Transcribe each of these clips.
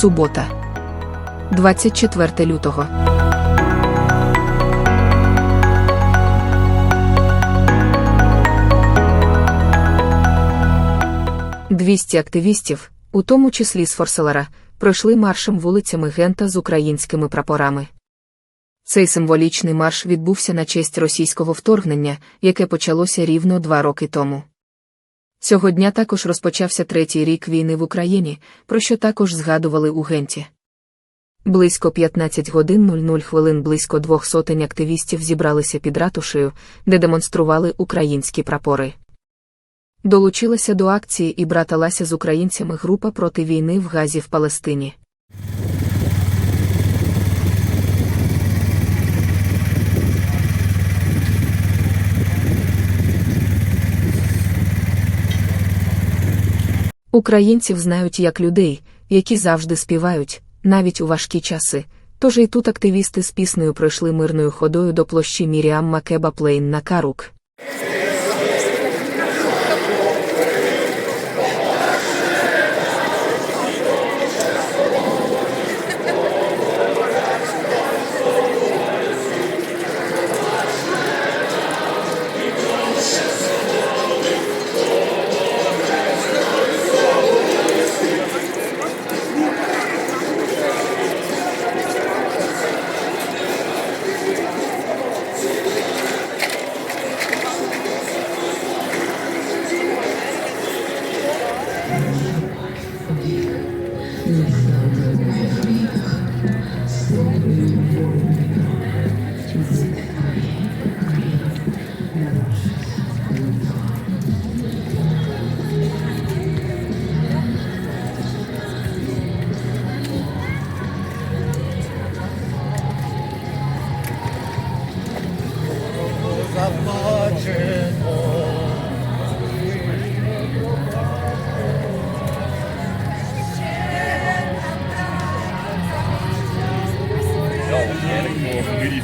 Субота. 24 лютого. Двісті активістів, у тому числі з Форселера, пройшли маршем вулицями Гента з українськими прапорами. Цей символічний марш відбувся на честь російського вторгнення, яке почалося рівно два роки тому. Цього дня також розпочався третій рік війни в Україні, про що також згадували у Генті. Близько 15 годин 00 хвилин близько двох сотень активістів зібралися під ратушею, де демонстрували українські прапори. Долучилася до акції і браталася з українцями група проти війни в Газі в Палестині. Українців знають як людей, які завжди співають, навіть у важкі часи. Тож і тут активісти з піснею пройшли мирною ходою до площі Міріам Макеба Плейн на Карук.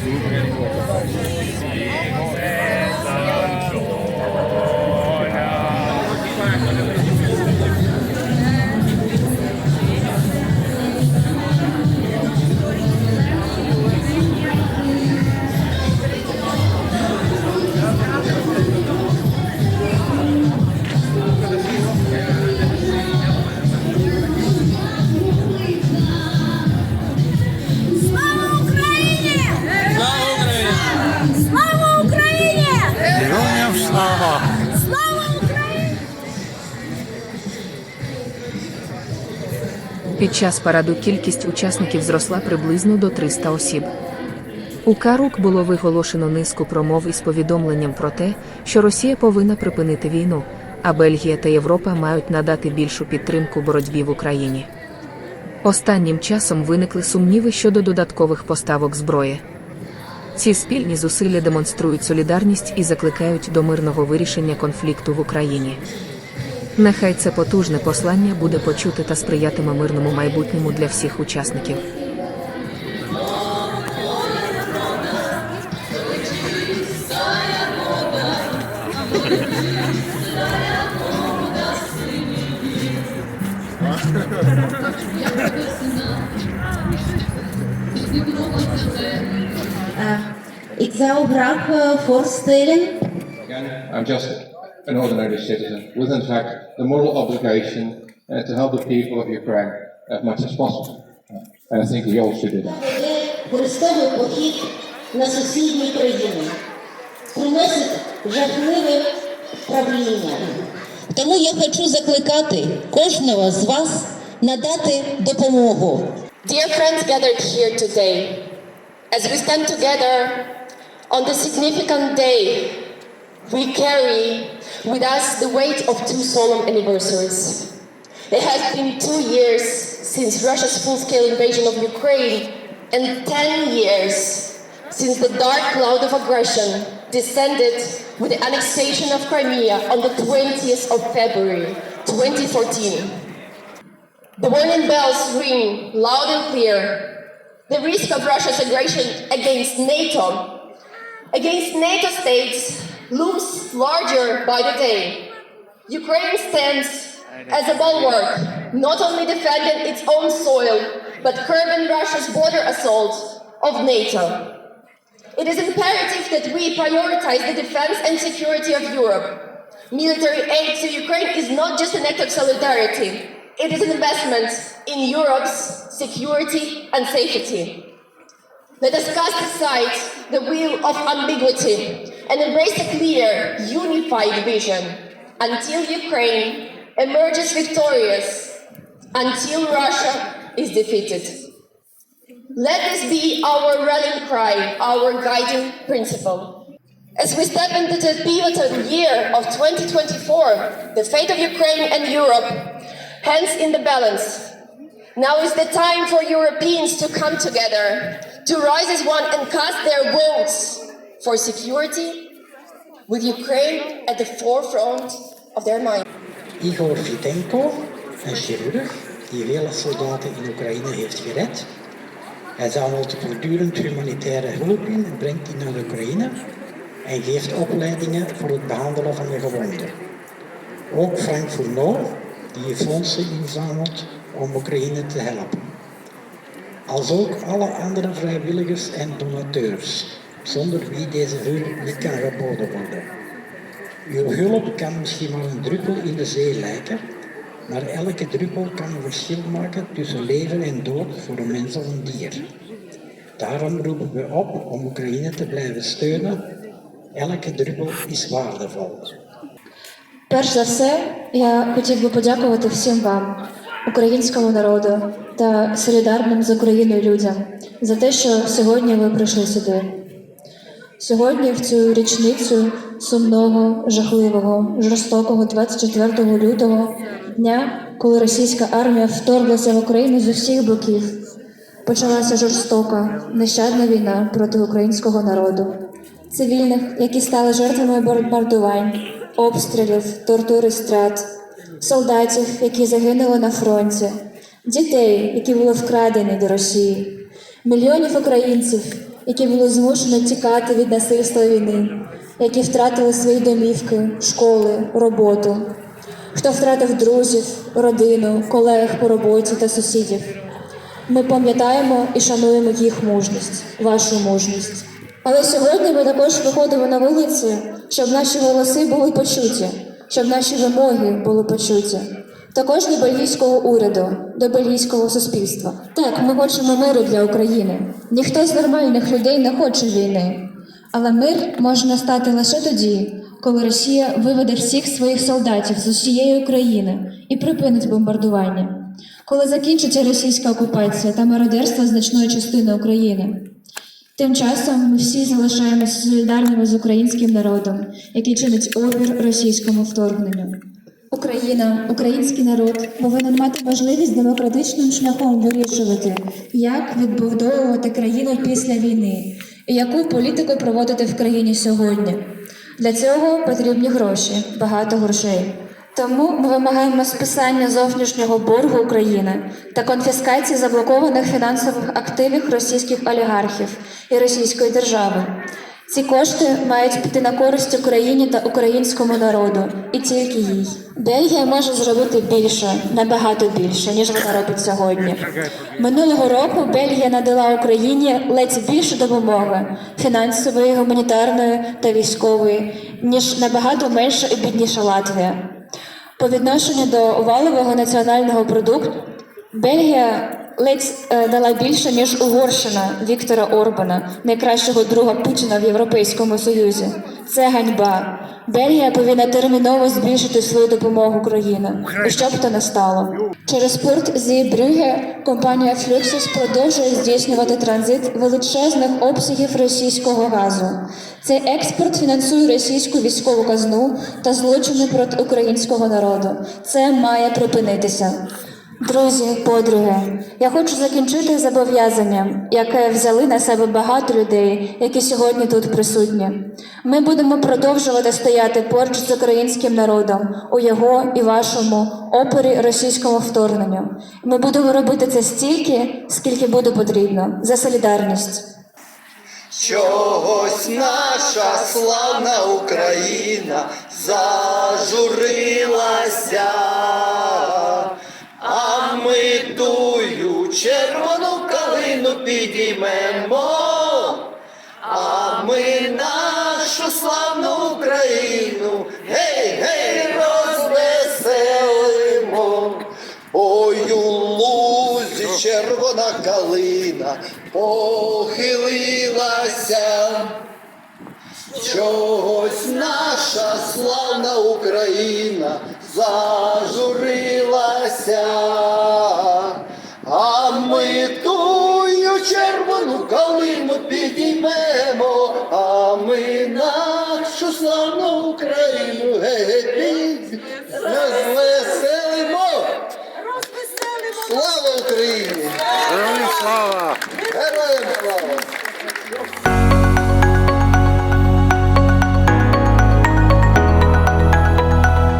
Слава час параду кількість учасників зросла приблизно до 300 осіб. У Карук було виголошено низку промов із повідомленням про те, що Росія повинна припинити війну, а Бельгія та Європа мають надати більшу підтримку боротьбі в Україні. Останнім часом виникли сумніви щодо додаткових поставок зброї. Ці спільні зусилля демонструють солідарність і закликають до мирного вирішення конфлікту в Україні. Нехай це потужне послання буде почуте та сприятиме мирному майбутньому для всіх учасників. Ik zou graag voorstellen Again, I'm just an ordinary citizen with, in fact, the moral obligation uh, to help the people of Ukraine as much as possible. And I think we all should do that. веде хрестовий похід на сусідні країни, приносить жахливе правління. Тому я хочу закликати кожного з вас надати допомогу. Dear friends gathered here today, as we stand together on the significant day, we carry with us the weight of two solemn anniversaries. It has been two years since Russia's full-scale invasion of Ukraine and 10 years since the dark cloud of aggression descended with the annexation of Crimea on the 20th of February 2014. The warning bells ring loud and clear. The risk of Russia's aggression against NATO, against NATO states, looms larger by the day. Ukraine stands as a bulwark, not only defending its own soil, but curbing Russia's border assault of NATO. It is imperative that we prioritize the defense and security of Europe. Military aid to Ukraine is not just an act of solidarity, it is an investment in Europe's security and safety. Let us cast aside the wheel of ambiguity and embrace a clear, unified vision until Ukraine emerges victorious, until Russia is defeated. Let this be our rallying cry, our guiding principle. As we step into the pivotal year of 2024, the fate of Ukraine and Europe hangs in the balance. Now is the time for Europeans to come together, to rise as one and cast their votes for security, with Ukraine at the forefront of their mind. Igor Vitenko, een chirurg die vele soldaten in Oekraïne heeft gered. Hij zamelt voortdurend humanitaire hulp in en brengt die naar Oekraïne en geeft opleidingen voor het behandelen van de gewonden. Ook Frank Fourneau, die fondsen inzamelt om Oekraïne te helpen. Als ook alle andere vrijwilligers en donateurs, zonder wie deze hulp niet kan geboden worden. Uw hulp kan misschien maar een druppel in de zee lijken, maar elke druppel kan een verschil maken tussen leven en dood voor een mens of een dier. Daarom roepen we op om Oekraïne te blijven steunen. Elke druppel is waardevol. Перш за все, я хотів би подякувати всім вам, українському народу та солідарним з Україною людям, за те, що сьогодні ви прийшли сюди. Сьогодні, в цю річницю сумного, жахливого, жорстокого 24 лютого дня, коли російська армія вторглася в Україну з усіх боків, почалася жорстока, нещадна війна проти українського народу, цивільних, які стали жертвами бомбардувань, обстрілів, тортур і страт, солдатів, які загинули на фронті, дітей, які були вкрадені до Росії, мільйонів українців, які були змушені тікати від насильства війни, які втратили свої домівки, школи, роботу, хто втратив друзів, родину, колег по роботі та сусідів. Ми пам'ятаємо і шануємо їх мужність, вашу мужність. Але сьогодні ми також виходимо на вулиці, щоб наші голоси були почуті, щоб наші вимоги були почуті. Також до бельгійського уряду, до бельгійського суспільства. Так, ми хочемо миру для України. Ніхто з нормальних людей не хоче війни. Але мир може настати лише тоді, коли Росія виведе всіх своїх солдатів з усієї України і припинить бомбардування, коли закінчиться російська окупація та мародерство значної частини України. Тим часом ми всі залишаємося солідарними з українським народом, який чинить опір російському вторгненню. Україна, український народ повинен мати можливість демократичним шляхом вирішувати, як відбудовувати країну після війни і яку політику проводити в країні сьогодні. Для цього потрібні гроші, багато грошей. Тому ми вимагаємо списання зовнішнього боргу України та конфіскації заблокованих фінансових активів російських олігархів і російської держави. Ці кошти мають піти на користь Україні та українському народу, і тільки їй. Бельгія може зробити більше, набагато більше, ніж вона робить сьогодні. Минулого року Бельгія надала Україні ледь більше допомоги фінансової, гуманітарної та військової, ніж набагато менша і бідніша Латвія. По відношенню до валового національного продукту Бельгія ледь е, дала більше, ніж Угорщина Віктора Орбана, найкращого друга Путіна в Європейському Союзі. Це ганьба. Бельгія повинна терміново збільшити свою допомогу Україні. І що б то не стало. Через порт Зібрюге компанія Флюксус продовжує здійснювати транзит величезних обсягів російського газу. Цей експорт фінансує російську військову казну та злочини проти українського народу. Це має припинитися. Друзі, подруги, я хочу закінчити зобов'язанням, яке взяли на себе багато людей, які сьогодні тут присутні. Ми будемо продовжувати стояти поруч з українським народом у його і вашому опорі російському вторгненню. Ми будемо робити це стільки, скільки буде потрібно за солідарність. Чогось наша славна Україна зажурилася. Підіймемо, а ми нашу славну Україну, гей, гей, розвеселимо. Ой, у лузі червона калина похилилася. Чогось наша славна Україна зажурилася, червону калину підіймемо, а ми нашу славну Україну геть розвеселимо. Слава Україні! Героям слава! Героям слава!